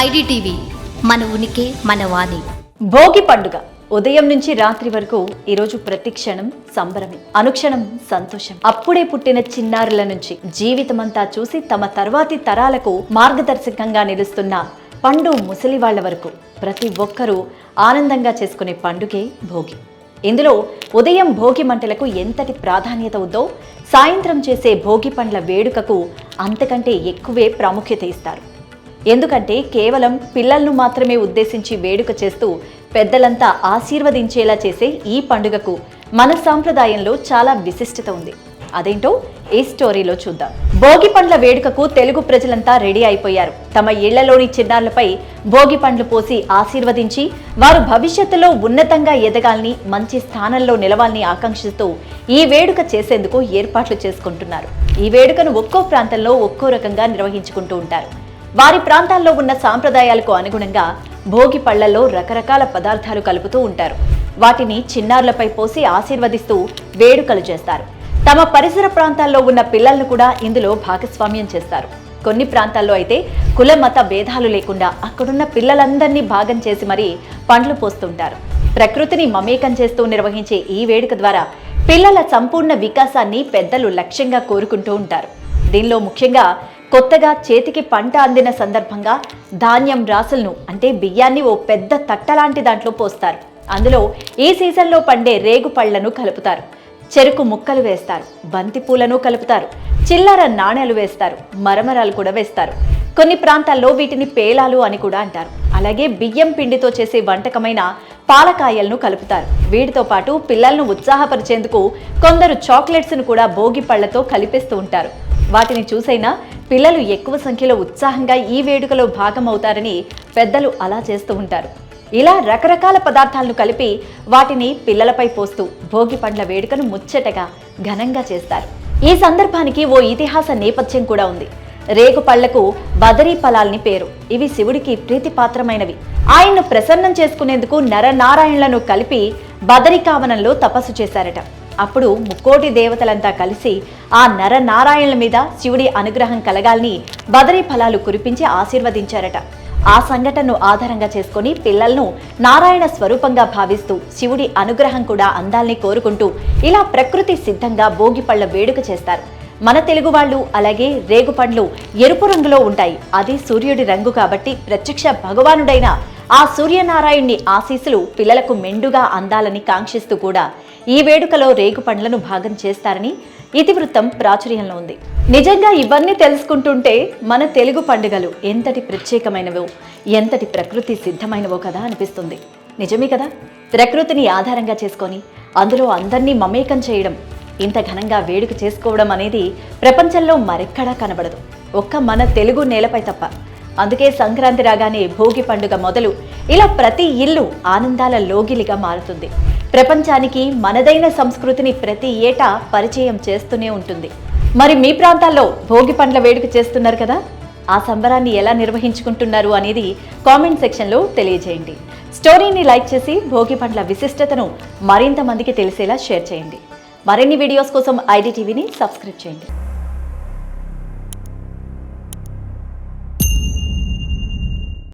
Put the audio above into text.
IDTV మన ఉనికి మన వాణి. భోగి పండుగ. ఉదయం నుంచి రాత్రి వరకు ఈరోజు ప్రతి క్షణం సంబరమే అనుక్షణం సంతోషం. అప్పుడే పుట్టిన చిన్నారుల నుంచి జీవితమంతా చూసి తమ తర్వాతి తరాలకు మార్గదర్శకంగా నిలుస్తున్న పండు ముసలి వాళ్ళ వరకు ప్రతి ఒక్కరూ ఆనందంగా చేసుకునే పండుగే భోగి. ఇందులో ఉదయం భోగి మంటలకు ఎంతటి ప్రాధాన్యత ఉందో సాయంత్రం చేసే భోగి పండ్ల వేడుకకు అంతకంటే ఎక్కువే ప్రాముఖ్యత ఇస్తారు. ఎందుకంటే కేవలం పిల్లలను మాత్రమే ఉద్దేశించి వేడుక చేస్తూ పెద్దలంతా ఆశీర్వదించేలా చేసే ఈ పండుగకు మన సాంప్రదాయంలో చాలా విశిష్టత ఉంది. అదేంటో ఈ స్టోరీలో చూద్దాం. భోగి పండ్ల వేడుకకు తెలుగు ప్రజలంతా రెడీ అయిపోయారు. తమ ఇళ్ళలోని చిన్నారులపై భోగి పండ్లు పోసి ఆశీర్వదించి వారు భవిష్యత్తులో ఉన్నతంగా ఎదగాలని మంచి స్థానంలో నిలవాలని ఆకాంక్షిస్తూ ఈ వేడుక చేసేందుకు ఏర్పాట్లు చేసుకుంటున్నారు. ఈ వేడుకను ఒక్కో ప్రాంతంలో ఒక్కో రకంగా నిర్వహించుకుంటూ ఉంటారు. వారి ప్రాంతాల్లో ఉన్న సాంప్రదాయాలకు అనుగుణంగా భోగి పళ్ళలో రకరకాల పదార్థాలు కలుపుతూ ఉంటారు. వాటిని చిన్నారులపై పోసి ఆశీర్వదిస్తూ వేడుకలు చేస్తారు. తమ పరిసర ప్రాంతాల్లో ఉన్న పిల్లలను కూడా ఇందులో భాగస్వామ్యం చేస్తారు. కొన్ని ప్రాంతాల్లో అయితే కుల మత భేదాలు లేకుండా అక్కడున్న పిల్లలందరినీ భాగం చేసి మరీ పండ్లు పోస్తుంటారు. ప్రకృతిని మమేకం చేస్తూ నిర్వహించే ఈ వేడుక ద్వారా పిల్లల సంపూర్ణ వికాసాన్ని పెద్దలు లక్ష్యంగా కోరుకుంటూ ఉంటారు. దీనిలో ముఖ్యంగా కొత్తగా చేతికి పంట అందిన సందర్భంగా ధాన్యం రాసులను అంటే బియ్యాన్ని ఓ పెద్ద తట్టలాంటి దాంట్లో పోస్తారు. అందులో ఈ సీజన్లో పండే రేగు పళ్ళను కలుపుతారు. చెరుకు ముక్కలు వేస్తారు బంతి పూలను కలుపుతారు చిల్లర నాణేలు వేస్తారు మరమరాలు కూడా వేస్తారు. కొన్ని ప్రాంతాల్లో వీటిని పేలాలు అని కూడా అంటారు. అలాగే బియ్యం పిండితో చేసే వంటకమైన పాలకాయలను కలుపుతారు. వీటితో పాటు పిల్లలను ఉత్సాహపరిచేందుకు కొందరు చాక్లెట్స్ను కూడా భోగి పళ్ళతో కలిపేస్తూ ఉంటారు. వాటిని చూసైనా పిల్లలు ఎక్కువ సంఖ్యలో ఉత్సాహంగా ఈ వేడుకలో భాగమవుతారని పెద్దలు అలా చేస్తూ ఉంటారు. ఇలా రకరకాల పదార్థాలను కలిపి వాటిని పిల్లలపై పోస్తూ భోగి పండ్ల వేడుకను ముచ్చటగా ఘనంగా చేస్తారు. ఈ సందర్భానికి ఓ ఇతిహాస నేపథ్యం కూడా ఉంది. రేగు పళ్ళకు బదరీ ఫలాల్ని పేరు. ఇవి శివుడికి ప్రీతిపాత్రమైనవి. ఆయన్ను ప్రసన్నం చేసుకునేందుకు నరనారాయణలను కలిపి బదరికావనంలో తపస్సు చేశారట. అప్పుడు ముక్కోటి దేవతలంతా కలిసి ఆ నరనారాయణుల మీద శివుడి అనుగ్రహం కలగాలని బదరీ ఫలాలు కురిపించి ఆశీర్వదించారట. ఆ సంఘటనను ఆధారంగా చేసుకొని పిల్లలను నారాయణ స్వరూపంగా భావిస్తూ శివుడి అనుగ్రహం కూడా అందాల్ని కోరుకుంటూ ఇలా ప్రకృతి సిద్ధంగా భోగిపళ్ళ వేడుక చేస్తారు. మన తెలుగు వాళ్ళు అలాగే రేగు పండ్లు ఎరుపు రంగులో ఉంటాయి. అది సూర్యుడి రంగు కాబట్టి ప్రత్యక్ష భగవానుడైన ఆ సూర్యనారాయణ్ణి ఆశీస్సులు పిల్లలకు మెండుగా అందాలని కాంక్షిస్తూ కూడా ఈ వేడుకలో రేగు పండ్లను భాగం చేస్తారని ఇతివృత్తం ప్రాచుర్యంలో ఉంది. నిజంగా ఇవన్నీ తెలుసుకుంటుంటే మన తెలుగు పండుగలు ఎంతటి ప్రత్యేకమైనవో ఎంతటి ప్రకృతి సిద్ధమైనవో కదా అనిపిస్తుంది. నిజమే కదా? ప్రకృతిని ఆధారంగా చేసుకొని అందులో అందరినీ మమేకం చేయడం ఇంత ఘనంగా వేడుక చేసుకోవడం అనేది ప్రపంచంలో మరెక్కడా కనబడదు. ఒక్క మన తెలుగు నేలపై తప్ప అందుకే సంక్రాంతి రాగానే భోగి పండుగ మొదలు. ఇలా ప్రతి ఇల్లు ఆనందాల లోగిలిగా మారుతుంది. ప్రపంచానికి మనదైన సంస్కృతిని ప్రతి ఏటా పరిచయం చేస్తూనే ఉంటుంది. మరి మీ ప్రాంతాల్లో భోగి పండ్ల వేడుక చేస్తున్నారు కదా? ఆ సంబరాన్ని ఎలా నిర్వహించుకుంటున్నారు అనేది కామెంట్ సెక్షన్లో తెలియజేయండి. స్టోరీని లైక్ చేసి భోగి పండ్ల విశిష్టతను మరింత మందికి తెలిసేలా షేర్ చేయండి. మరిన్ని వీడియోస్ కోసం ఐడి టీవీని సబ్స్క్రైబ్ చేయండి.